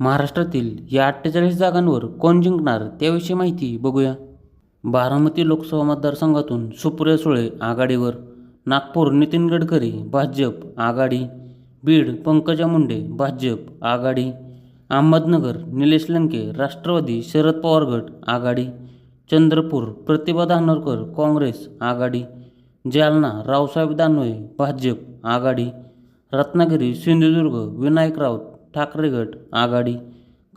महाराष्ट्रातील या अठ्ठेचाळीस जागांवर कोण जिंकणार त्याविषयी माहिती बघूया. बारामती लोकसभा मतदारसंघातून सुप्रिया सुळे आघाडीवर नागपूर नितीन गडकरी भाजप आघाडी बीड पंकजा मुंडे भाजप आघाडी अहमदनगर निलेश लंके राष्ट्रवादी शरद पवार गट आघाडी चंद्रपूर प्रतिभा धानोरकर काँग्रेस आघाडी जालना रावसाहेब दानवे भाजप आघाडी रत्नागिरी सिंधुदुर्ग विनायक राऊत ठाकरे गट आघाडी.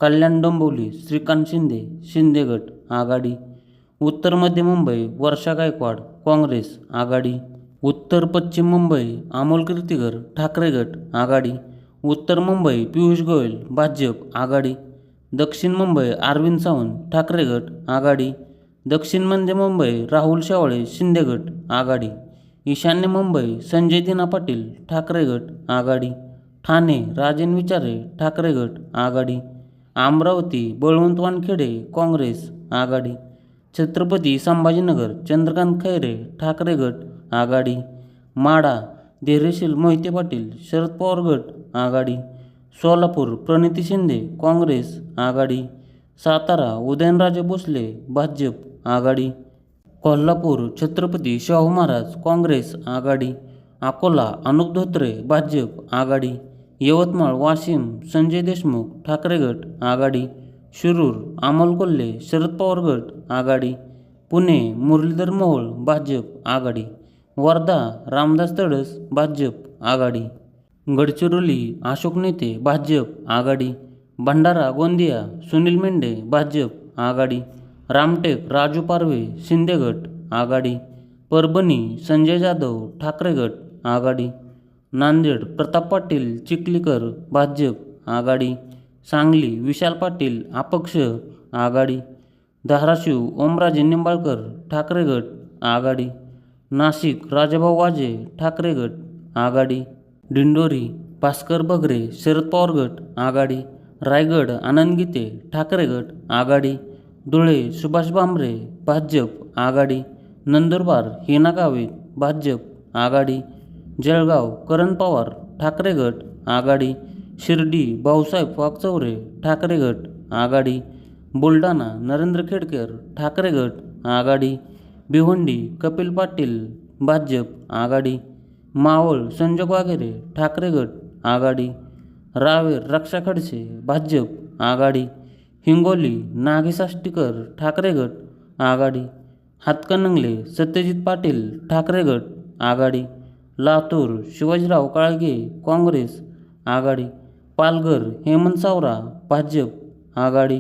कल्याण डोंबिवली श्रीकांत शिंदे शिंदे गट आघाडी. उत्तर मध्य मुंबई वर्षा गायकवाड काँग्रेस आघाडी. उत्तर पश्चिम मुंबई अमोल कीर्तीकर ठाकरे गट आघाडी. उत्तर मुंबई पियुष गोयल भाजप आघाडी. दक्षिण मुंबई अरविंद सावंत ठाकरे गट आघाडी. दक्षिण मध्य मुंबई राहुल शेवाळे शिंदे गट आघाडी. ईशान्य मुंबई संजय दिना पाटील ठाकरे गट आघाडी. ठाणे राजेन विचारे ठाकरे गट आघाडी. अमरावती बळवंत वानखेडे काँग्रेस आघाडी. छत्रपती संभाजीनगर चंद्रकांत खैरे ठाकरे गट आघाडी. माडा धैर्यशील मोहिते पाटील शरद पवार गट आघाडी. सोलापूर प्रणिती शिंदे काँग्रेस आघाडी. सातारा उदयनराजे भोसले भाजप आघाडी. कोल्हापूर छत्रपती शाहू महाराज काँग्रेस आघाडी. अकोला अनुप धोत्रे भाजप आघाडी. यवतमाळ वाशिम संजय देशमुख ठाकरे गट आघाडी शिरूर अमोल कोल्हे शरद पवार गट आघाडी पुणे मुरलीधर मोहोळ भाजप आघाडी वर्धा रामदास तडस भाजप आघाडी गडचिरोली अशोक नेते भाजप आघाडी भंडारा गोंदिया सुनील मेंढे भाजप आघाडी रामटेक राजू पारवे शिंदे गट आघाडी परभणी संजय जाधव ठाकरे गट आघाडी नांदेड प्रताप पाटील चिखलीकर भाजप आघाडी सांगली विशाल पाटील अपक्ष आघाडी धाराशिव ओमराजे निंबाळकर ठाकरे गट आघाडी नाशिक राजाभाऊ वाजे ठाकरे गट आघाडी दिंडोरी भास्कर बगरे शरद पवार गट आघाडी रायगड आनंद गीते ठाकरे गट आघाडी धुळे सुभाष भामरे भाजप आघाडी नंदुरबार हिना गावित भाजप आघाडी जळगाव करण पवार ठाकरे गट आघाडी शिर्डी भाऊसाहेब वागचौरे ठाकरे गट आघाडी बुलढाणा नरेंद्र खेडकर ठाकरे गट आघाडी भिवंडी कपिल पाटील भाजप आघाडी मावळ संजय वाघेरे ठाकरे गट आघाडी रावेर रक्षा खडसे भाजप आघाडी हिंगोली नागी साष्टीकर ठाकरे गट आघाडी हातकणंगले सत्यजित पाटील ठाकरे गट आघाडी लातूर शिवाजीराव काळगे काँग्रेस आघाडी पालघर हेमंत सावरा भाजप आघाडी.